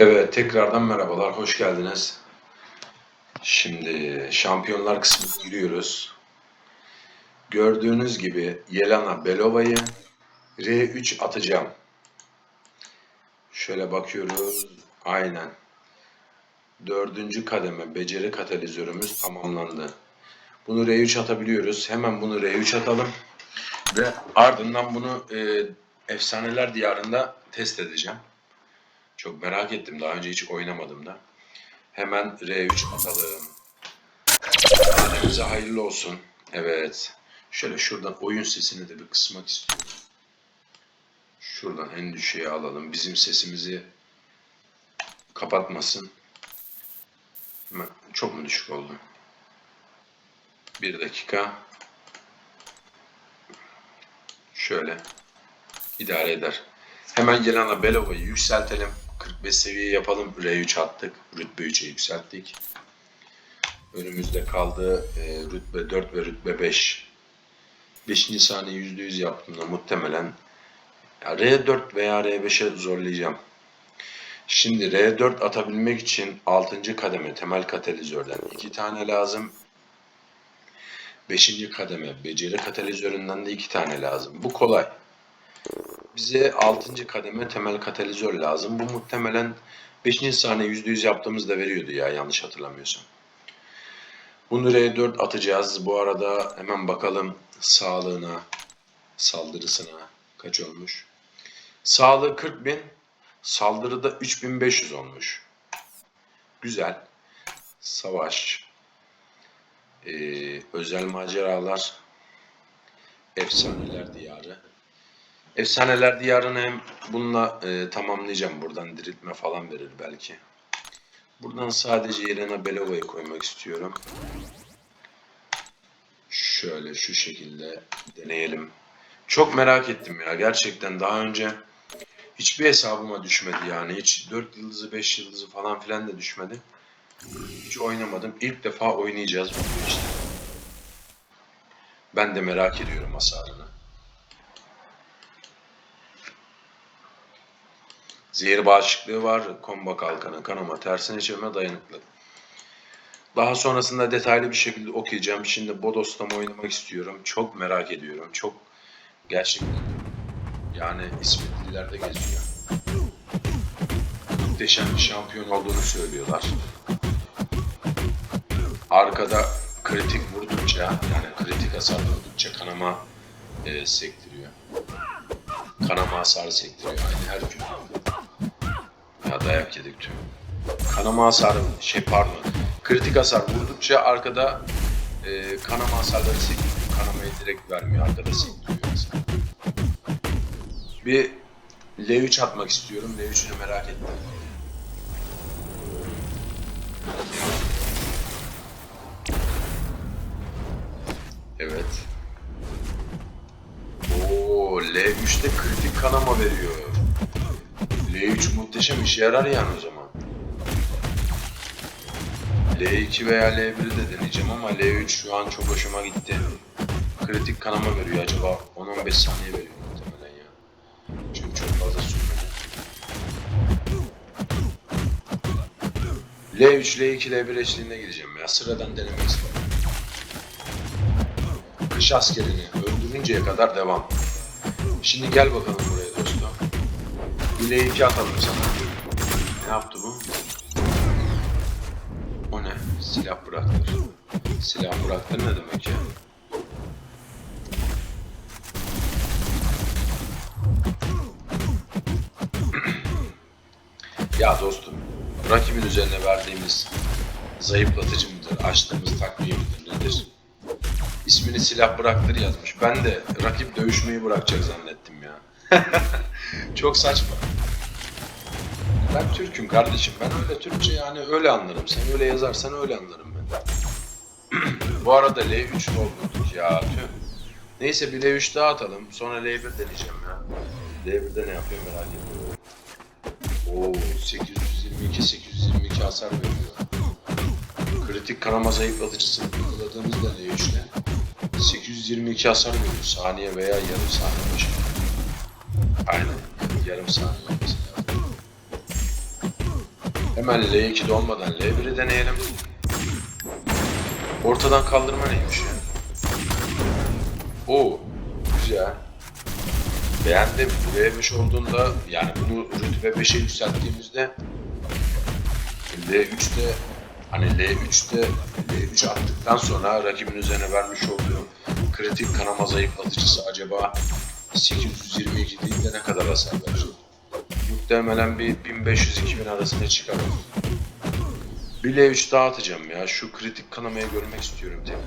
Evet, tekrardan merhabalar, hoş geldiniz. Şimdi şampiyonlar kısmına giriyoruz. Gördüğünüz gibi Yelena Belova'yı R3 atacağım. Şöyle bakıyoruz. Aynen. Dördüncü kademe beceri katalizörümüz tamamlandı. Bunu R3 atabiliyoruz. Hemen bunu R3 atalım. Ve ardından bunu e, Efsaneler Diyarı'nda test edeceğim. Çok merak ettim. Daha önce hiç oynamadım da. Hemen R3 atalım. Hanemize hayırlı olsun. Evet. Şöyle şuradan oyun sesini de bir kısmak istiyorum. Şuradan en düşüğe alalım. Bizim sesimizi kapatmasın. Çok mu düşük oldu? Bir dakika. Şöyle. idare eder. Hemen Yelena Belova'yı yükseltelim. 45 seviye yapalım. R3 attık. Rütbe 3'e yükselttik. Önümüzde kaldı e, rütbe 4 ve rütbe 5. 5. saniye %100 yaptığımda muhtemelen ya R4 veya R5'e zorlayacağım. Şimdi R4 atabilmek için 6. kademe temel katalizörden 2 tane lazım. 5. kademe beceri katalizöründen de 2 tane lazım. Bu kolay. Bize 6. kademe temel katalizör lazım. Bu muhtemelen 5. saniye %100 yaptığımızda veriyordu ya yanlış hatırlamıyorsam. Bunu R4 atacağız. Bu arada hemen bakalım sağlığına, saldırısına kaç olmuş. Sağlığı 40.000, saldırıda 3500 olmuş. Güzel. Savaş, ee, özel maceralar, efsaneler diyarı. Efsaneler diyarını hem bununla e, tamamlayacağım. Buradan diriltme falan verir belki. Buradan sadece Yelena Belova'yı koymak istiyorum. Şöyle şu şekilde deneyelim. Çok merak ettim ya gerçekten daha önce hiçbir hesabıma düşmedi yani. Hiç 4 yıldızı 5 yıldızı falan filan da düşmedi. Hiç oynamadım. İlk defa oynayacağız bunu işte. Ben de merak ediyorum hasarını. Zehir bağışıklığı var, komba kalkanı, kanama, tersine çevirme dayanıklı. Daha sonrasında detaylı bir şekilde okuyacağım. Şimdi Bodos'ta oynamak istiyorum. Çok merak ediyorum. Çok gerçekten yani ismi dillerde geziyor. Muhteşem bir şampiyon olduğunu söylüyorlar. Arkada kritik vurdukça yani kritik hasar vurdukça kanama e, sektiriyor. Kanama hasarı sektiriyor. Aynı her gün. Ya dayak yedik tüm. Kanama hasarı, şey pardon. Kritik hasar vurdukça arkada e, kanama hasarları sektiriyor. Kanamayı direkt vermiyor. Arkada mesela. Bir L3 atmak istiyorum. L3'ünü merak ettim. Evet. Oo, L3'te kritik kanama veriyor. L3 muhteşem işe yarar yani o zaman. L2 veya L1'i de deneyeceğim ama L3 şu an çok hoşuma gitti. Kritik kanama veriyor acaba 10-15 saniye veriyor muhtemelen ya. Çünkü çok fazla sürmedi. L3, L2, L1 eşliğinde gireceğim ya. Sıradan denemek istiyorum. Kış askerini öldürünceye kadar devam. Şimdi gel bakalım buraya L2 atalım sana. Ne yaptı bu? O ne? Silah bıraktır. Silah bıraktır ne demek ya? ya dostum, rakibin üzerine verdiğimiz zayıflatıcı mıdır, açtığımız takviye midir, nedir? İsmini silah bıraktır yazmış. Ben de rakip dövüşmeyi bırakacak zannettim ya. Çok saçma. Ben Türk'üm kardeşim. Ben öyle Türkçe yani öyle anlarım. Sen öyle yazarsan öyle anlarım ben. Bu arada L3 olduk ya tüh. Neyse bir L3 daha atalım. Sonra L1 deneyeceğim ya. L1'de ne yapıyor merak ediyorum. Oo 822 822 hasar veriyor. Kritik kanama zayıflatıcısını uyguladığımızda L3'le 822 hasar veriyor. Saniye veya yarım saniye başına. Aynen. Yarım saniye mesela. Hemen L2'de olmadan L1'i deneyelim. Ortadan kaldırma neymiş ya? Oo, güzel. Beğendim. V5 olduğunda yani bunu rütbe 5'e yükselttiğimizde L3'te hani L3'te L3 attıktan sonra rakibin üzerine vermiş olduğu kritik kanama zayıflatıcısı acaba 822 değil de ne kadar hasar verecek? Muhtemelen bir 1500-2000 arasında çıkar. Bir L3 daha ya. Şu kritik kanamayı görmek istiyorum tekrar.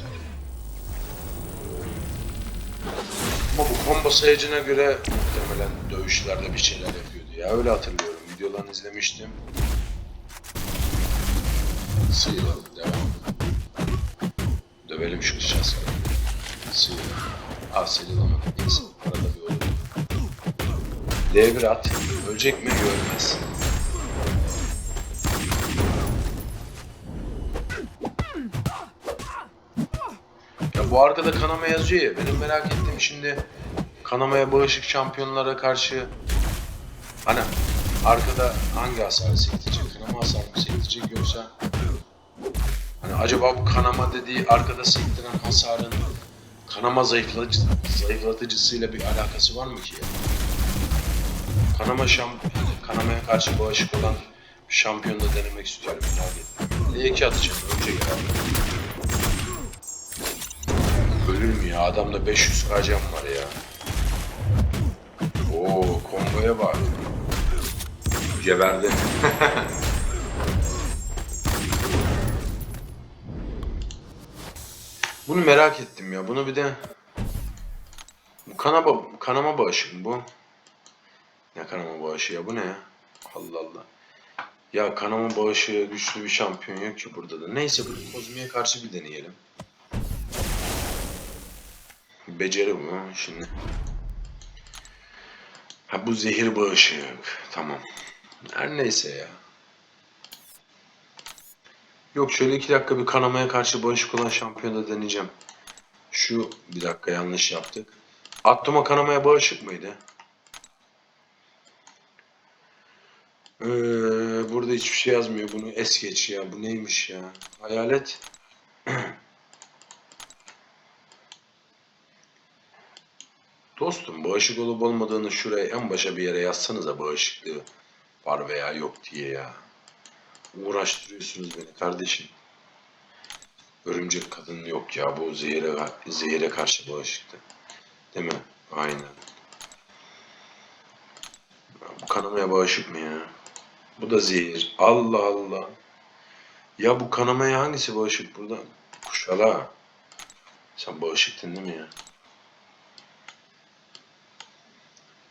Ama bu combo sayacına göre muhtemelen dövüşlerde bir şeyler yapıyordu ya. Öyle hatırlıyorum. Videolarını izlemiştim. Sıyıralım. Devam. Dövelim şu şahsları. Sıyıralım. Ah sıyrılamadım. Neyse. Arada bir olur. L1 at. Ölecek mi? Görmez. Ya bu arkada kanama yazıyor ya. Benim merak ettiğim şimdi kanamaya bağışık şampiyonlara karşı hani arkada hangi hasar sektirecek? Kanama hasar mı sektirecek yoksa hani acaba bu kanama dediği arkada sektiren hasarın kanama zayıflatıcı, zayıflatıcısıyla bir alakası var mı ki ya? Kanama şam, kanamaya karşı bağışık olan bir şampiyonda denemek istiyorum ettim. L2 atacağım önce herhalde. Ölür mü ya? Adamda 500 kacam var ya. Oo komboya bak. Geberdi. Bunu merak ettim ya. Bunu bir de bu kanama, kanama bağışı mı bu? Ne kanama bağışı ya? Bu ne ya? Allah Allah. Ya kanama bağışı güçlü bir şampiyon yok ki burada da. Neyse bu Kozmi'ye karşı bir deneyelim. Beceri bu şimdi. Ha bu zehir bağışık. Tamam. Her neyse ya. Yok şöyle iki dakika bir kanamaya karşı bağışık olan şampiyonda deneyeceğim. Şu bir dakika yanlış yaptık. Attoma kanamaya bağışık mıydı? Ee, burada hiçbir şey yazmıyor. Bunu es geç ya. Bu neymiş ya? Hayalet. Dostum bağışık olup olmadığını şuraya en başa bir yere yazsanıza bağışıklığı var veya yok diye ya. Uğraştırıyorsunuz beni kardeşim. Örümcek kadın yok ya bu zehire, zehire karşı bağışıktı. Değil mi? Aynen. Bu kanamaya bağışık mı ya? Bu da zehir. Allah Allah. Ya bu kanamaya hangisi bağışık burada? Kuşala. Sen bağışıktın değil mi ya?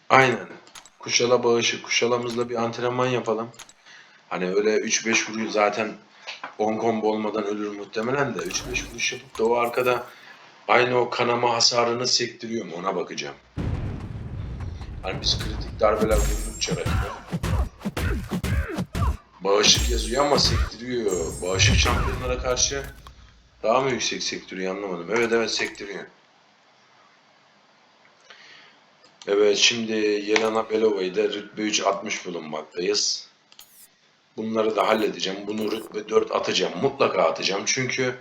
Aynen. Kuşala bağışı. Kuşalamızla bir antrenman yapalım. Hani öyle 3-5 vuruyor zaten 10 combo olmadan ölür muhtemelen de 3-5 vuruş yapıp da o arkada aynı o kanama hasarını sektiriyor mu ona bakacağım. Hani biz kritik darbeler vurdukça rakibe bağışık yazıyor ama sektiriyor. Bağışık şampiyonlara karşı daha mı yüksek sektiriyor anlamadım. Evet evet sektiriyor. Evet şimdi Yelena Belova'yı da rütbe 3 atmış bulunmaktayız. Bunları da halledeceğim. Bunu rütbe 4 atacağım. Mutlaka atacağım. Çünkü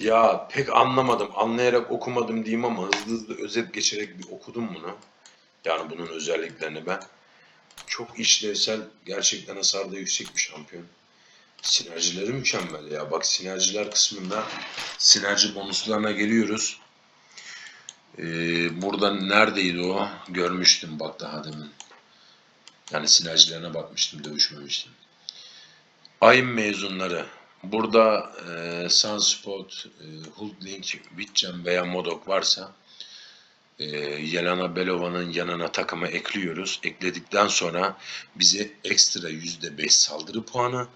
ya pek anlamadım. Anlayarak okumadım diyeyim ama hızlı hızlı özet geçerek bir okudum bunu. Yani bunun özelliklerini ben. Çok işlevsel, gerçekten hasarda yüksek bir şampiyon. Sinerjileri mükemmel ya. Bak sinerjiler kısmında sinerji bonuslarına geliyoruz. Ee, burada neredeydi o? Görmüştüm bak daha demin. Yani sinerjilerine bakmıştım, dövüşmemiştim. Ayın mezunları. Burada e, Sunspot, e, Hulkling, Witchem veya Modok varsa e, Yelena Belova'nın yanına takıma ekliyoruz. Ekledikten sonra bize ekstra %5 saldırı puanı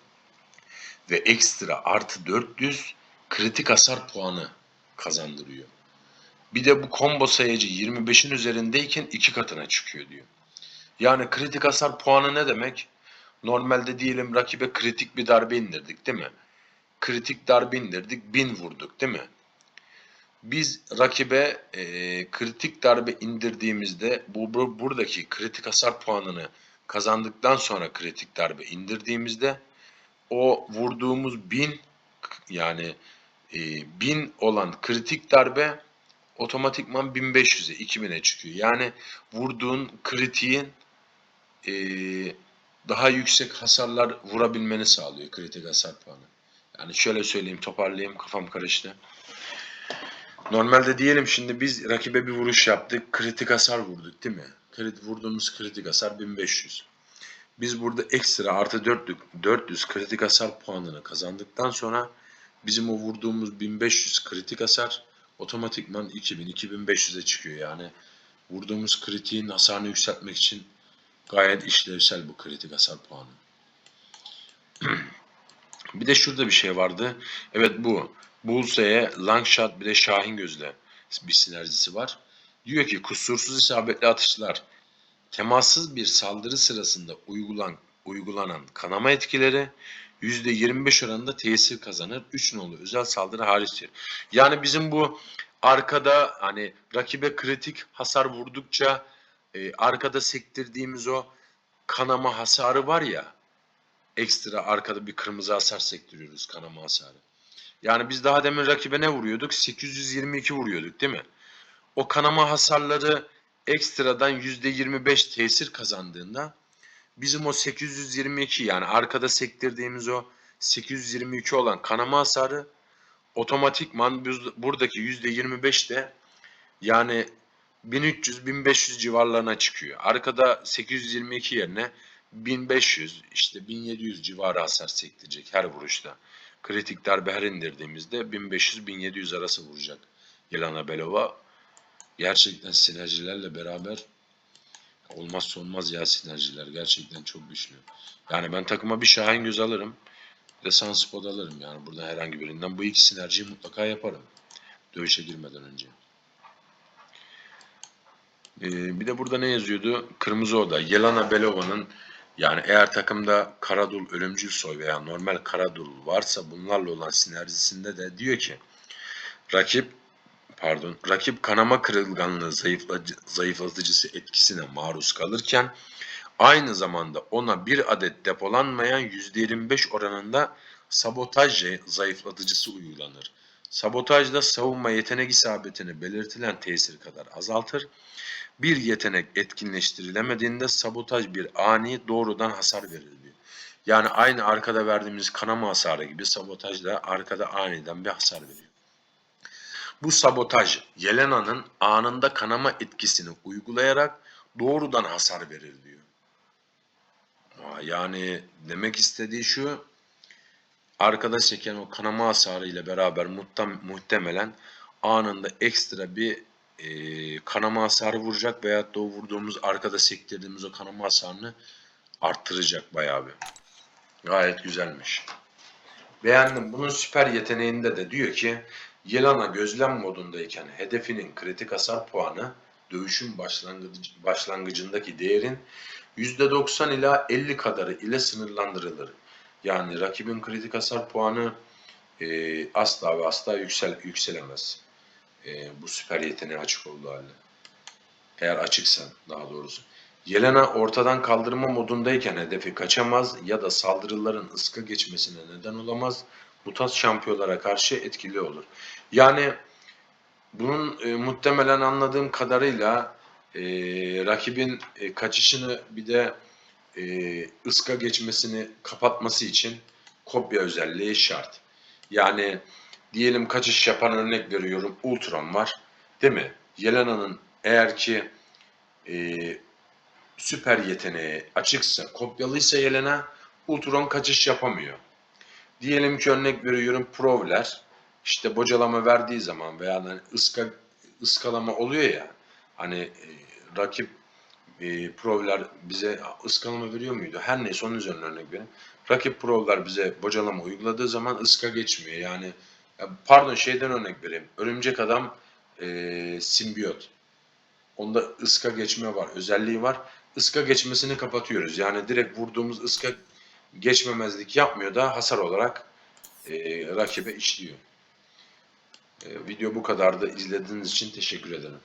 ve ekstra artı 400 kritik hasar puanı kazandırıyor. Bir de bu combo sayacı 25'in üzerindeyken iki katına çıkıyor diyor. Yani kritik hasar puanı ne demek? Normalde diyelim rakibe kritik bir darbe indirdik değil mi? Kritik darbe indirdik, bin vurduk değil mi? Biz rakibe e, kritik darbe indirdiğimizde bu, bu buradaki kritik hasar puanını kazandıktan sonra kritik darbe indirdiğimizde o vurduğumuz 1000 yani e, 1000 olan kritik darbe otomatikman 1500'e 2000'e çıkıyor. Yani vurduğun kritiğin e, daha yüksek hasarlar vurabilmeni sağlıyor kritik hasar puanı. Yani şöyle söyleyeyim toparlayayım kafam karıştı. Normalde diyelim şimdi biz rakibe bir vuruş yaptık. Kritik hasar vurduk değil mi? Kritik, vurduğumuz kritik hasar 1500. Biz burada ekstra artı 400, 400 kritik hasar puanını kazandıktan sonra bizim o vurduğumuz 1500 kritik hasar otomatikman 2000-2500'e çıkıyor. Yani vurduğumuz kritiğin hasarını yükseltmek için gayet işlevsel bu kritik hasar puanı. bir de şurada bir şey vardı. Evet bu. Bullseye, Longshot bir de Şahin Göz'le bir sinerjisi var. Diyor ki kusursuz isabetli atışlar temassız bir saldırı sırasında uygulan, uygulanan kanama etkileri %25 oranında tesir kazanır. 3 nolu özel saldırı hariçtir. Yani bizim bu arkada hani rakibe kritik hasar vurdukça e, arkada sektirdiğimiz o kanama hasarı var ya ekstra arkada bir kırmızı hasar sektiriyoruz kanama hasarı. Yani biz daha demin rakibe ne vuruyorduk? 822 vuruyorduk değil mi? O kanama hasarları ekstradan %25 tesir kazandığında bizim o 822 yani arkada sektirdiğimiz o 822 olan kanama hasarı otomatikman buradaki %25 de yani 1300-1500 civarlarına çıkıyor. Arkada 822 yerine 1500 işte 1700 civarı hasar sektirecek her vuruşta. Kritik darbe her indirdiğimizde 1500-1700 arası vuracak Yelana Belova. Gerçekten sinerjilerle beraber olmazsa olmaz ya sinerjiler. Gerçekten çok güçlü. Yani ben takıma bir Şahin göz alırım. Bir de Sunspot alırım yani burada herhangi birinden. Bu iki sinerjiyi mutlaka yaparım. Dövüşe girmeden önce. Ee, bir de burada ne yazıyordu? Kırmızı Oda. Yelana Belova'nın yani eğer takımda Karadul, Ölümcül Soy veya normal Karadul varsa bunlarla olan sinerjisinde de diyor ki rakip pardon rakip kanama kırılganlığı zayıflatıcı, zayıflatıcısı etkisine maruz kalırken aynı zamanda ona bir adet depolanmayan %25 oranında sabotaj zayıflatıcısı uygulanır. Sabotajda savunma yetenek isabetini belirtilen tesir kadar azaltır. Bir yetenek etkinleştirilemediğinde sabotaj bir ani doğrudan hasar verir diyor. Yani aynı arkada verdiğimiz kanama hasarı gibi sabotaj da arkada aniden bir hasar veriyor. Bu sabotaj Yelena'nın anında kanama etkisini uygulayarak doğrudan hasar verir diyor. Yani demek istediği şu arkada çeken o kanama hasarı ile beraber muhtem- muhtemelen anında ekstra bir e, kanama hasarı vuracak veyahut da o vurduğumuz arkada sektirdiğimiz o kanama hasarını arttıracak bayağı bir. Gayet güzelmiş. Beğendim. Bunun süper yeteneğinde de diyor ki Yelana gözlem modundayken hedefinin kritik hasar puanı dövüşün başlangıcı, başlangıcındaki değerin %90 ila 50 kadarı ile sınırlandırılır. Yani rakibin kritik hasar puanı e, asla ve asla yüksel, yükselemez. E, bu süper yeteneği açık olduğu halde. Eğer açıksan daha doğrusu. Yelena ortadan kaldırma modundayken hedefi kaçamaz ya da saldırıların ıska geçmesine neden olamaz. Bu tarz şampiyonlara karşı etkili olur. Yani bunun e, muhtemelen anladığım kadarıyla e, rakibin e, kaçışını bir de e, ıska geçmesini kapatması için kopya özelliği şart. Yani diyelim kaçış yapan örnek veriyorum Ultron var değil mi? Yelena'nın eğer ki e, süper yeteneği açıksa, kopyalıysa Yelena Ultron kaçış yapamıyor. Diyelim ki örnek veriyorum Prowler işte bocalama verdiği zaman veya hani ıska, ıskalama oluyor ya hani e, rakip e, Prowler bize ıskalama veriyor muydu? Her neyse onun üzerine örnek vereyim. Rakip Prowler bize bocalama uyguladığı zaman ıska geçmiyor. Yani ya pardon şeyden örnek vereyim. Örümcek adam e, simbiyot. Onda ıska geçme var, özelliği var. Iska geçmesini kapatıyoruz. Yani direkt vurduğumuz ıska geçmemezlik yapmıyor da hasar olarak e, rakibe işliyor. E, video bu kadardı. İzlediğiniz için teşekkür ederim.